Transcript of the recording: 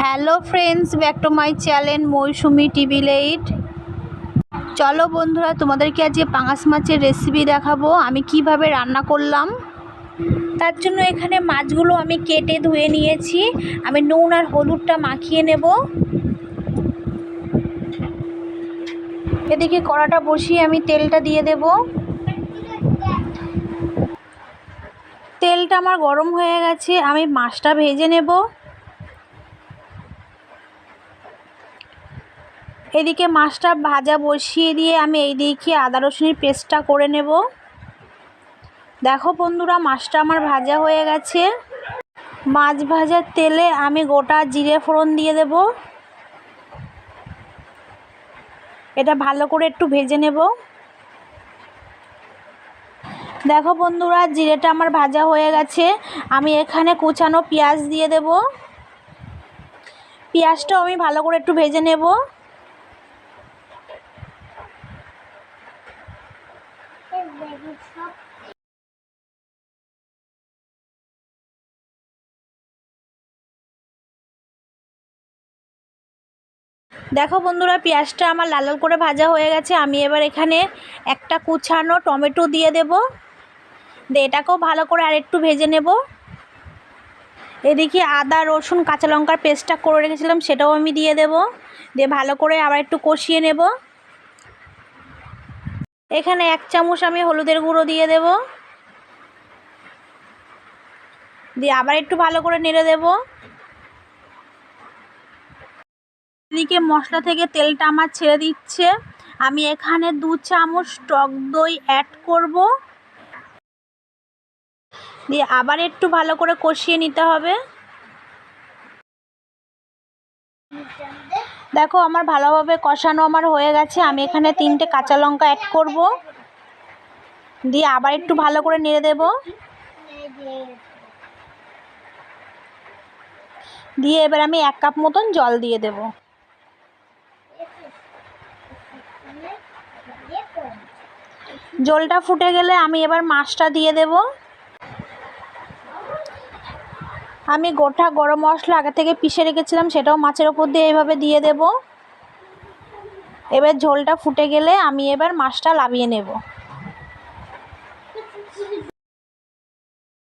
Hello friends, back to my channel Mousumi TV late চলো বন্ধুরা, তোমাদেরকে আজকে পাঙাশ মাছের রেসিপি দেখাবো। আমি কীভাবে রান্না করলাম, তার জন্য এখানে মাছগুলো আমি কেটে ধুয়ে নিয়েছি। আমি নুন আর হলুদটা মাখিয়ে নেব। এদিকে কড়াটা বসিয়ে আমি তেলটা দিয়ে দেব। তেলটা আমার গরম হয়ে গেছে, আমি মাছটা ভেজে নেব। এদিকে মাছটা ভাজা বসিয়ে দিয়ে আমি এইদিকে আদা রসুনের পেস্টটা করে নেব। দেখো বন্ধুরা, মাছটা আমার ভাজা হয়ে গেছে। মাছ ভাজার তেলে আমি গোটা জিরে ফোড়ন দিয়ে দেব। এটা ভালো করে একটু ভেজে নেব। দেখো বন্ধুরা, জিরেটা আমার ভাজা হয়ে গেছে। আমি এখানে কুচানো পেঁয়াজ দিয়ে দেব। পেঁয়াজটাও আমি ভালো করে একটু ভেজে নেব। দেখো বন্ধুরা, পেঁয়াজটা আমার লাল লাল করে ভাজা হয়ে গেছে। আমি এবার এখানে একটা কুচানো টমেটো দিয়ে দেব। দিয়ে এটাকেও ভালো করে আরেকটু ভেজে নেব। এদিকে আদা, রসুন, কাঁচা লঙ্কার পেস্টটা করে রেখেছিলাম, সেটাও আমি দিয়ে দেব। দিয়ে ভালো করে আবার একটু কষিয়ে নেব। এখানে এক চামচ আমি হলুদের গুঁড়ো দিয়ে দেব। দিয়ে আবার একটু ভালো করে নেড়ে দেব। এদিকে মশলা থেকে তেলটা আমার ছেড়ে দিচ্ছে। আমি এখানে দু চামচ টক দই অ্যাড করব। দিয়ে আবার একটু ভালো করে কষিয়ে নিতে হবে। দেখো, আমার ভালোভাবে কষানো আমার হয়ে গেছে। আমি এখানে তিনটে কাঁচা লঙ্কা অ্যাড করব। দিয়ে আবার একটু ভালো করে নেড়ে দেব। দিয়ে এবার আমি এক কাপ মতন জল দিয়ে দেব। জলটা ফুটে গেলে আমি এবার মাছটা দিয়ে দেব। আমি গোটা গরম মশলা আগে থেকে পিষে রেখেছিলাম, সেটাও মাছের ওপর দিয়ে এইভাবে দিয়ে দেব। এবার ঝোলটা ফুটে গেলে আমি এবার মাছটা লাভিয়ে নেব।